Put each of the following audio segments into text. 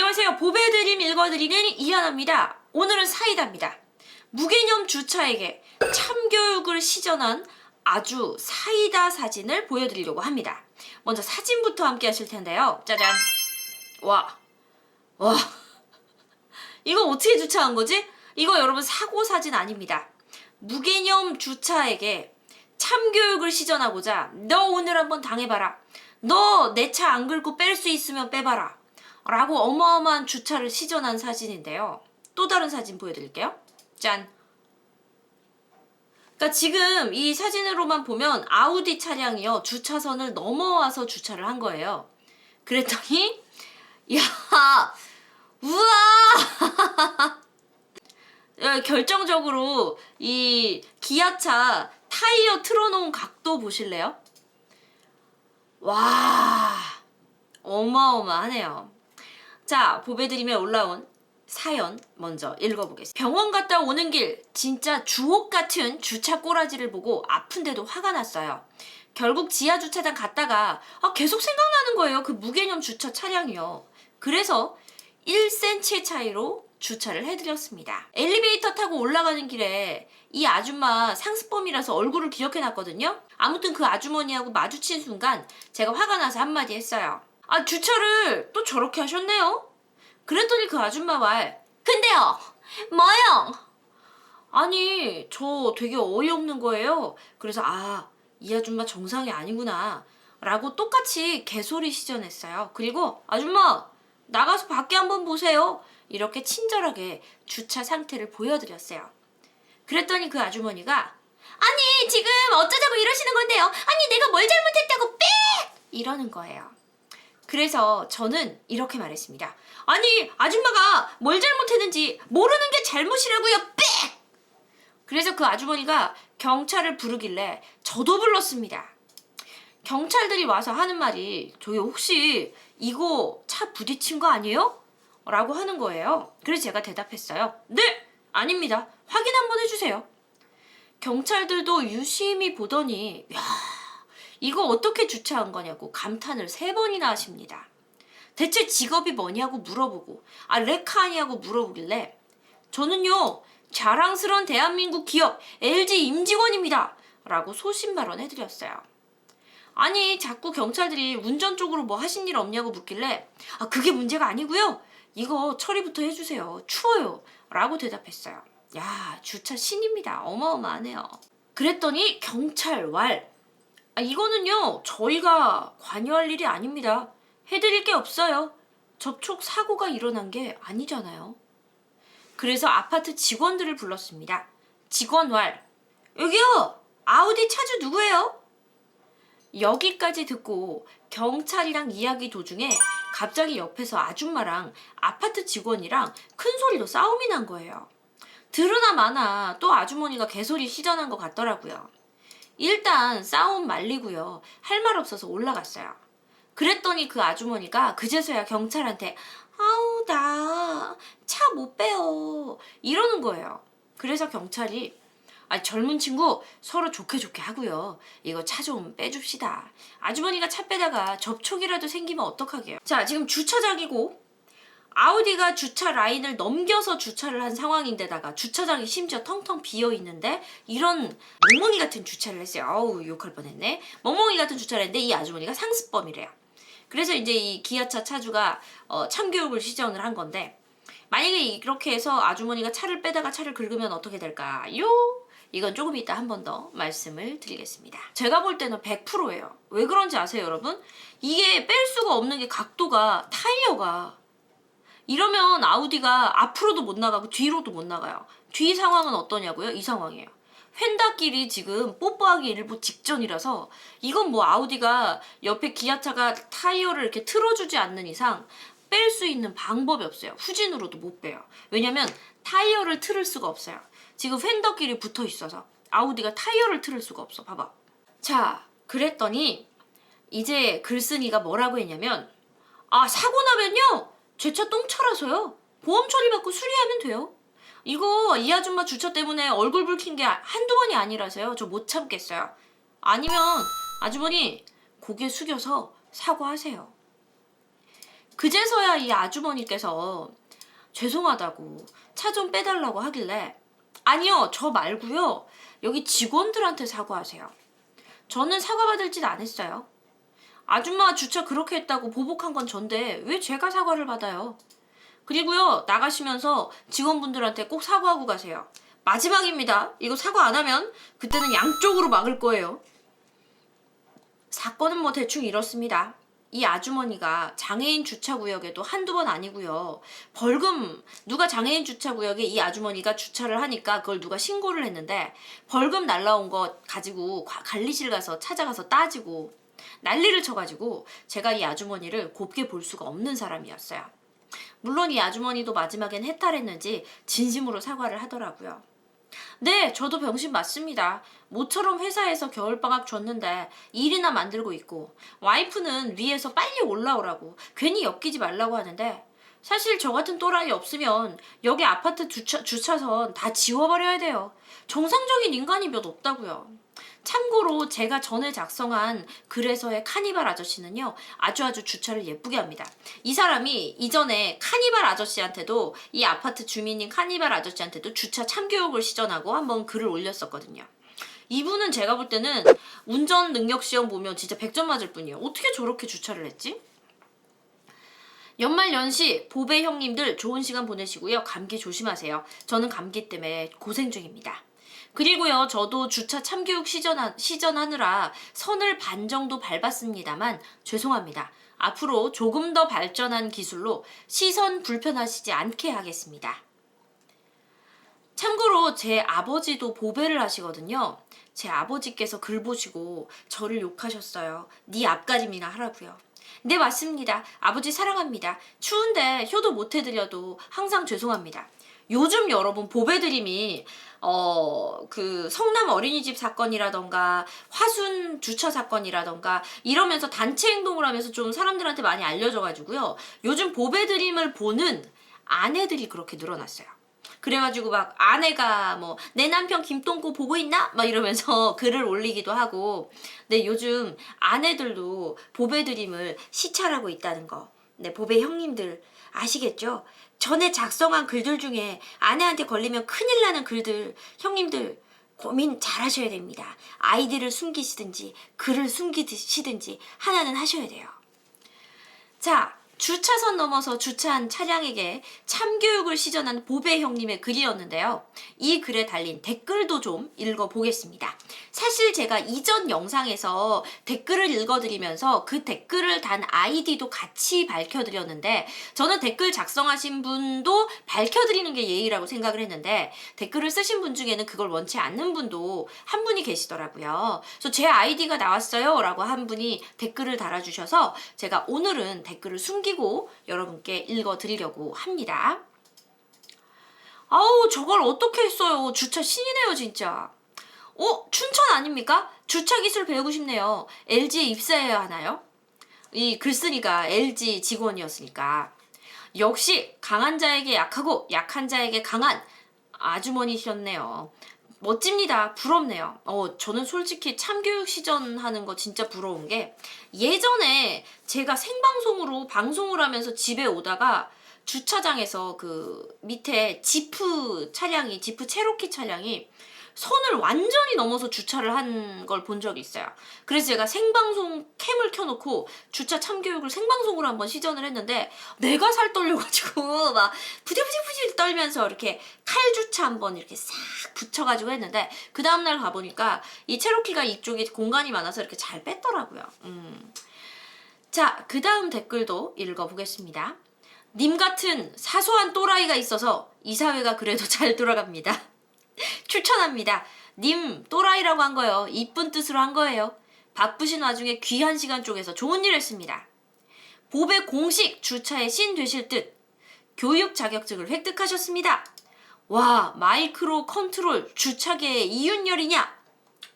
안녕하세요. 보배드림 읽어드리는 이하나입니다. 오늘은 사이다입니다. 무개념 주차에게 참교육을 시전한 아주 사이다 사진을 보여드리려고 합니다. 먼저 사진부터 함께 하실 텐데요. 짜잔. 와. 와. 이거 어떻게 주차한 거지? 이거 여러분 사고 사진 아닙니다. 무개념 주차에게 참교육을 시전하고자 너 오늘 한번 당해봐라. 너 내 차 안 긁고 뺄 수 있으면 빼봐라. 라고 어마어마한 주차를 시전한 사진인데요. 또 다른 사진 보여드릴게요. 짠. 그러니까 지금 이 사진으로만 보면 아우디 차량이요. 주차선을 넘어와서 주차를 한 거예요. 그랬더니 야 우와 야, 결정적으로 이 기아차 타이어 틀어놓은 각도 보실래요? 와 어마어마하네요. 자 보배드림에 올라온 사연 먼저 읽어보겠습니다. 병원 갔다 오는 길 진짜 주옥 같은 주차 꼬라지를 보고 아픈데도 화가 났어요. 결국 지하 주차장 갔다가 아, 계속 생각나는 거예요. 그 무개념 주차 차량이요. 그래서 1cm 차이로 주차를 해드렸습니다. 엘리베이터 타고 올라가는 길에 이 아줌마 상습범이라서 얼굴을 기억해놨거든요. 아무튼 그 아주머니하고 마주친 순간 제가 화가 나서 한마디 했어요. 아 주차를 또 저렇게 하셨네요. 그랬더니 그 아줌마 말 근데요 뭐요? 아니 저 되게 어이없는 거예요. 그래서 아 이 아줌마 정상이 아니구나 라고 똑같이 개소리 시전했어요. 그리고 아줌마 나가서 밖에 한번 보세요. 이렇게 친절하게 주차 상태를 보여드렸어요. 그랬더니 그 아주머니가 아니 지금 어쩌자고 이러시는 건데요. 아니 내가 뭘 잘못했다고 빽 이러는 거예요. 그래서 저는 이렇게 말했습니다. 아니 아줌마가 뭘 잘못했는지 모르는 게 잘못이라고요. 빽 그래서 그 아주머니가 경찰을 부르길래 저도 불렀습니다. 경찰들이 와서 하는 말이 저기 혹시 이거 차 부딪힌 거 아니에요? 라고 하는 거예요. 그래서 제가 대답했어요. 네! 아닙니다. 확인 한번 해주세요. 경찰들도 유심히 보더니 야 이거 어떻게 주차한 거냐고 감탄을 세 번이나 하십니다. 대체 직업이 뭐냐고 물어보고 아 레카 아니냐고 물어보길래 저는요 자랑스러운 대한민국 기업 LG 임직원입니다. 라고 소신 발언 해드렸어요. 아니 자꾸 경찰들이 운전 쪽으로 뭐 하신 일 없냐고 묻길래 아 그게 문제가 아니고요. 이거 처리부터 해주세요. 추워요. 라고 대답했어요. 야 주차 신입니다. 어마어마하네요. 그랬더니 경찰 왈 아, 이거는요 저희가 관여할 일이 아닙니다 해드릴 게 없어요 접촉 사고가 일어난 게 아니잖아요 그래서 아파트 직원들을 불렀습니다 직원 왈 여기요 아우디 차주 누구예요? 여기까지 듣고 경찰이랑 이야기 도중에 갑자기 옆에서 아줌마랑 아파트 직원이랑 큰 소리로 싸움이 난 거예요. 들으나 마나 또 아주머니가 개소리 시전한 것 같더라고요. 일단 싸움 말리고요. 할 말 없어서 올라갔어요. 그랬더니 그 아주머니가 그제서야 경찰한테 아우 나 차 못 빼요 이러는 거예요. 그래서 경찰이 아 젊은 친구 서로 좋게 좋게 하고요. 이거 차 좀 빼줍시다. 아주머니가 차 빼다가 접촉이라도 생기면 어떡하게요. 자 지금 주차장이고 아우디가 주차 라인을 넘겨서 주차를 한 상황인데다가 주차장이 심지어 텅텅 비어 있는데 이런 멍멍이 같은 주차를 했어요. 아우 욕할 뻔했네. 멍멍이 같은 주차를 했는데 이 아주머니가 상습범이래요. 그래서 이제 이 기아차 차주가 어, 참교육을 시전을 한 건데 만약에 이렇게 해서 아주머니가 차를 빼다가 차를 긁으면 어떻게 될까요? 이건 조금 이따 한 번 더 말씀을 드리겠습니다. 제가 볼 때는 100%예요. 왜 그런지 아세요, 여러분? 이게 뺄 수가 없는 게 각도가 타이어가 이러면 아우디가 앞으로도 못 나가고 뒤로도 못 나가요. 뒤 상황은 어떠냐고요? 이 상황이에요. 휀다길이 지금 뽀뽀하기 일부 직전이라서 이건 뭐 아우디가 옆에 기아차가 타이어를 이렇게 틀어주지 않는 이상 뺄 수 있는 방법이 없어요. 후진으로도 못 빼요. 왜냐면 타이어를 틀을 수가 없어요. 지금 휀더길이 붙어 있어서 아우디가 타이어를 틀을 수가 없어. 봐봐. 자, 그랬더니 이제 글쓴이가 뭐라고 했냐면 아 사고 나면요 제 차 똥차라서요 보험 처리받고 수리하면 돼요. 이거 이 아줌마 주차 때문에 얼굴 붉힌 게 한두 번이 아니라서요. 저 못 참겠어요. 아니면 아주머니 고개 숙여서 사과하세요. 그제서야 이 아주머니께서 죄송하다고 차 좀 빼달라고 하길래 아니요 저 말고요 여기 직원들한테 사과하세요. 저는 사과받을 짓 안 했어요. 아줌마 주차 그렇게 했다고 보복한 건 전데 왜 제가 사과를 받아요? 그리고요 나가시면서 직원분들한테 꼭 사과하고 가세요. 마지막입니다. 이거 사과 안 하면 그때는 양쪽으로 막을 거예요. 사건은 뭐 대충 이렇습니다. 이 아주머니가 장애인 주차구역에도 한두 번 아니고요. 벌금 누가 장애인 주차구역에 이 아주머니가 주차를 하니까 그걸 누가 신고를 했는데 벌금 날라온 거 가지고 과- 관리실 가서 찾아가서 따지고 난리를 쳐가지고 제가 이 아주머니를 곱게 볼 수가 없는 사람이었어요. 물론 이 아주머니도 마지막엔 해탈했는지 진심으로 사과를 하더라고요. 네, 저도 병신 맞습니다. 모처럼 회사에서 겨울방학 줬는데 일이나 만들고 있고 와이프는 위에서 빨리 올라오라고 괜히 엮이지 말라고 하는데 사실 저 같은 또라이 없으면 여기 아파트 주차, 주차선 다 지워버려야 돼요. 정상적인 인간이 몇 없다고요. 참고로 제가 전에 작성한 글에서의 카니발 아저씨는요 아주 아주 주차를 예쁘게 합니다. 이 사람이 이전에 카니발 아저씨한테도 이 아파트 주민인 카니발 아저씨한테도 주차 참교육을 시전하고 한번 글을 올렸었거든요. 이분은 제가 볼 때는 운전 능력 시험 보면 진짜 100점 맞을 뿐이에요. 어떻게 저렇게 주차를 했지? 연말 연시 보배 형님들 좋은 시간 보내시고요. 감기 조심하세요. 저는 감기 때문에 고생 중입니다. 그리고요, 저도 주차 참교육 시전하, 시전하느라 선을 반 정도 밟았습니다만 죄송합니다. 앞으로 조금 더 발전한 기술로 시선 불편하시지 않게 하겠습니다. 참고로 제 아버지도 보배를 하시거든요. 제 아버지께서 글 보시고 저를 욕하셨어요. 네 앞가림이나 하라고요. 네 맞습니다. 아버지 사랑합니다. 추운데 효도 못 해드려도 항상 죄송합니다. 요즘 여러분 보배드림이 어 그 성남 어린이집 사건이라던가 화순 주차 사건이라던가 이러면서 단체 행동을 하면서 좀 사람들한테 많이 알려져가지고요. 요즘 보배드림을 보는 아내들이 그렇게 늘어났어요. 그래가지고 막 아내가 뭐 내 남편 김똥꼬 보고 있나? 막 이러면서 글을 올리기도 하고 네 요즘 아내들도 보배드림을 시찰하고 있다는 거. 네 보배 형님들 아시겠죠? 전에 작성한 글들 중에 아내한테 걸리면 큰일 나는 글들 형님들 고민 잘 하셔야 됩니다. 아이디를 숨기시든지 글을 숨기시든지 하나는 하셔야 돼요. 자, 주차선 넘어서 주차한 차량에게 참교육을 시전한 보배 형님의 글이었는데요. 이 글에 달린 댓글도 좀 읽어보겠습니다. 사실 제가 이전 영상에서 댓글을 읽어드리면서 그 댓글을 단 아이디도 같이 밝혀드렸는데 저는 댓글 작성하신 분도 밝혀드리는 게 예의라고 생각을 했는데 댓글을 쓰신 분 중에는 그걸 원치 않는 분도 한 분이 계시더라고요. 그래서 제 아이디가 나왔어요 라고 한 분이 댓글을 달아주셔서 제가 오늘은 댓글을 숨기 고 여러분께 읽어드리려고 합니다. 아우 저걸 어떻게 했어요. 주차 신이네요 진짜. 어? 춘천 아닙니까? 주차 기술 배우고 싶네요. LG에 입사해야 하나요? 이 글쓴이가 LG 직원이었으니까. 역시 강한 자에게 약하고 약한 자에게 강한 아주머니셨네요. 멋집니다. 부럽네요. 어, 저는 솔직히 참교육 시전 하는 거 진짜 부러운 게 예전에 제가 생방송으로 방송을 하면서 집에 오다가 주차장에서 그 밑에 지프 차량이 지프 체로키 차량이 선을 완전히 넘어서 주차를 한 걸 본 적이 있어요. 그래서 제가 생방송 캠을 켜놓고 주차 참교육을 생방송으로 한번 시전을 했는데 내가 살 떨려가지고 막 부들부들부들 떨면서 이렇게 칼 주차 한번 이렇게 싹 붙여가지고 했는데 그 다음날 가보니까 이 체로키가 이쪽에 공간이 많아서 이렇게 잘 뺐더라고요. 음. 자, 그 다음 댓글도 읽어보겠습니다. 님 같은 사소한 또라이가 있어서 이 사회가 그래도 잘 돌아갑니다. 추천합니다. 님 또라이라고 한 거요. 이쁜 뜻으로 한 거예요. 바쁘신 와중에 귀한 시간 쪽에서 좋은 일 했습니다. 보배 공식 주차의 신 되실 듯 교육 자격증을 획득하셨습니다. 와 마이크로 컨트롤 주차계의 이윤열이냐?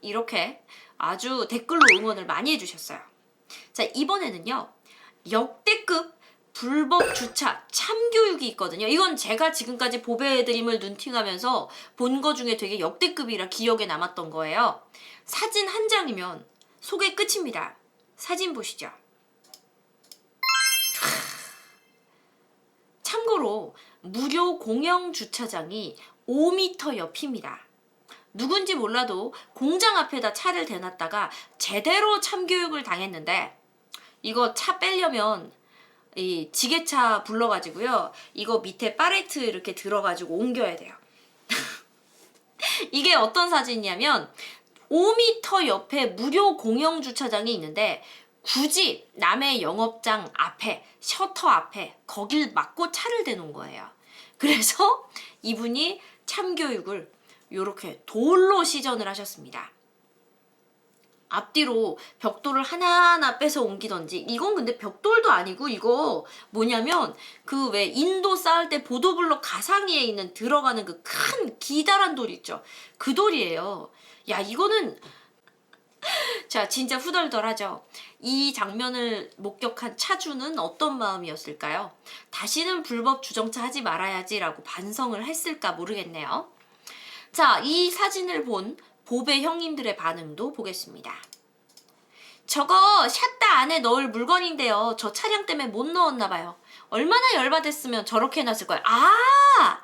이렇게 아주 댓글로 응원을 많이 해주셨어요. 자 이번에는요 역대급 불법 주차 참교육이 있거든요. 이건 제가 지금까지 보배 드림을 눈팅하면서 본 거 중에 되게 역대급이라 기억에 남았던 거예요. 사진 한 장이면 소개 끝입니다. 사진 보시죠. 참고로 무료 공영 주차장이 5m 옆입니다. 누군지 몰라도 공장 앞에다 차를 대놨다가 제대로 참교육을 당했는데 이거 차 빼려면 이 지게차 불러가지고요. 이거 밑에 파레트 이렇게 들어가지고 옮겨야 돼요. 이게 어떤 사진이냐면 5m 옆에 무료 공영 주차장이 있는데 굳이 남의 영업장 앞에 셔터 앞에 거길 막고 차를 대놓은 거예요. 그래서 이분이 참교육을 이렇게 돌로 시전을 하셨습니다. 앞뒤로 벽돌을 하나하나 빼서 옮기던지. 이건 근데 벽돌도 아니고 이거 뭐냐면 그 왜 인도 쌓을 때 보도블록 가상위에 있는 들어가는 그 큰 기다란 돌 있죠. 그 돌이에요. 야 이거는 자 진짜 후덜덜하죠. 이 장면을 목격한 차주는 어떤 마음이었을까요? 다시는 불법 주정차 하지 말아야지 라고 반성을 했을까 모르겠네요. 자 이 사진을 본 보배 형님들의 반응도 보겠습니다. 저거 샷다 안에 넣을 물건인데요. 저 차량 때문에 못 넣었나 봐요. 얼마나 열받았으면 저렇게 해놨을 거예요. 아!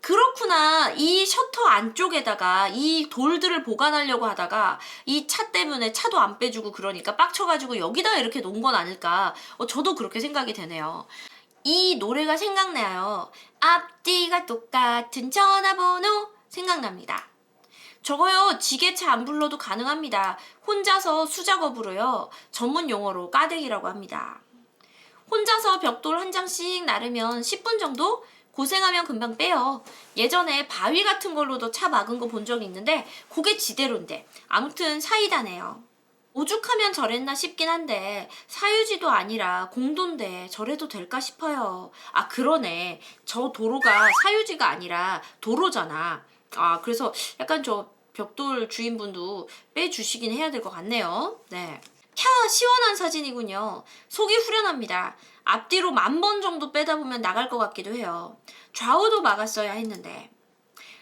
그렇구나. 이 셔터 안쪽에다가 이 돌들을 보관하려고 하다가 이 차 때문에 차도 안 빼주고 그러니까 빡쳐가지고 여기다 이렇게 놓은 건 아닐까. 어, 저도 그렇게 생각이 되네요. 이 노래가 생각나요. 앞뒤가 똑같은 전화번호 생각납니다. 저거요 지게차 안 불러도 가능합니다. 혼자서 수작업으로요 전문 용어로 까대기라고 합니다. 혼자서 벽돌 한 장씩 나르면 10분 정도 고생하면 금방 빼요. 예전에 바위 같은 걸로도 차 막은 거 본 적이 있는데 그게 지대로인데 아무튼 사이다네요. 오죽하면 저랬나 싶긴 한데 사유지도 아니라 공도인데 저래도 될까 싶어요. 아 그러네. 저 도로가 사유지가 아니라 도로잖아. 아 그래서 약간 저 벽돌 주인분도 빼주시긴 해야 될 것 같네요. 네. 캬 시원한 사진이군요. 속이 후련합니다. 앞뒤로 만 번 정도 빼다 보면 나갈 것 같기도 해요. 좌우도 막았어야 했는데.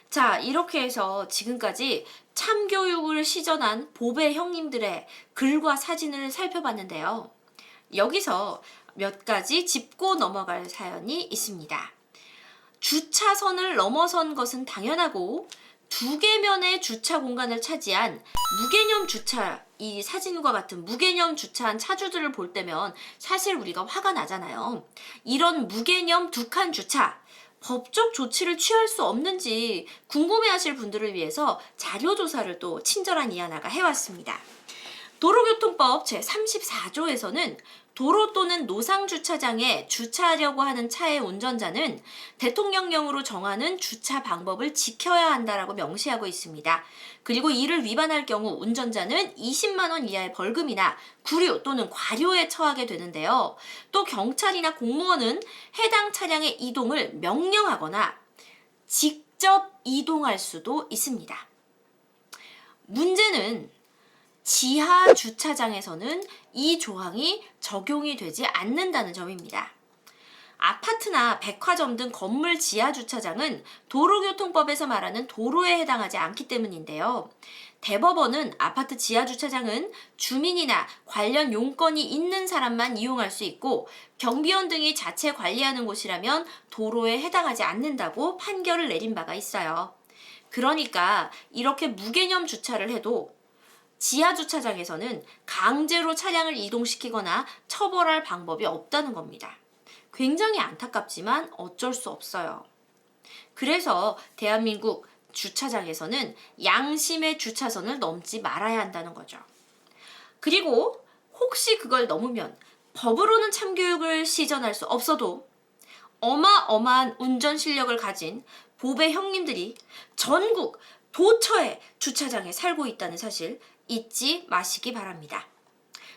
자, 이렇게 해서 지금까지 참교육을 시전한 보배 형님들의 글과 사진을 살펴봤는데요. 여기서 몇 가지 짚고 넘어갈 사연이 있습니다. 주차선을 넘어선 것은 당연하고 두 개면의 주차 공간을 차지한 무개념 주차 이 사진과 같은 무개념 주차한 차주들을 볼 때면 사실 우리가 화가 나잖아요. 이런 무개념 두 칸 주차 법적 조치를 취할 수 없는지 궁금해하실 분들을 위해서 자료 조사를 또 친절한 이하나가 해왔습니다. 도로교통법 제34조에서는 도로 또는 노상 주차장에 주차하려고 하는 차의 운전자는 대통령령으로 정하는 주차 방법을 지켜야 한다라고 명시하고 있습니다. 그리고 이를 위반할 경우 운전자는 20만 원 이하의 벌금이나 구류 또는 과료에 처하게 되는데요. 또 경찰이나 공무원은 해당 차량의 이동을 명령하거나 직접 이동할 수도 있습니다. 문제는 지하 주차장에서는 이 조항이 적용이 되지 않는다는 점입니다. 아파트나 백화점 등 건물 지하 주차장은 도로교통법에서 말하는 도로에 해당하지 않기 때문인데요. 대법원은 아파트 지하 주차장은 주민이나 관련 용건이 있는 사람만 이용할 수 있고 경비원 등이 자체 관리하는 곳이라면 도로에 해당하지 않는다고 판결을 내린 바가 있어요. 그러니까 이렇게 무개념 주차를 해도 지하 주차장에서는 강제로 차량을 이동시키거나 처벌할 방법이 없다는 겁니다. 굉장히 안타깝지만 어쩔 수 없어요. 그래서 대한민국 주차장에서는 양심의 주차선을 넘지 말아야 한다는 거죠. 그리고 혹시 그걸 넘으면 법으로는 참교육을 시전할 수 없어도 어마어마한 운전 실력을 가진 보배 형님들이 전국 도처에 주차장에 살고 있다는 사실 잊지 마시기 바랍니다.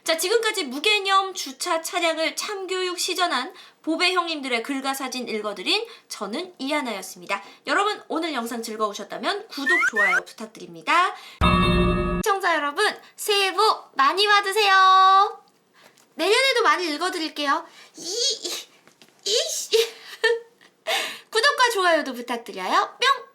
자, 지금까지 무개념 주차 차량을 참교육 시전한 보배 형님들의 글과 사진 읽어드린 저는 이하나였습니다. 여러분, 오늘 영상 즐거우셨다면 구독, 좋아요 부탁드립니다. 시청자 여러분, 새해 복 많이 받으세요. 내년에도 많이 읽어드릴게요. 이, 이, 이, 구독과 좋아요도 부탁드려요. 뿅!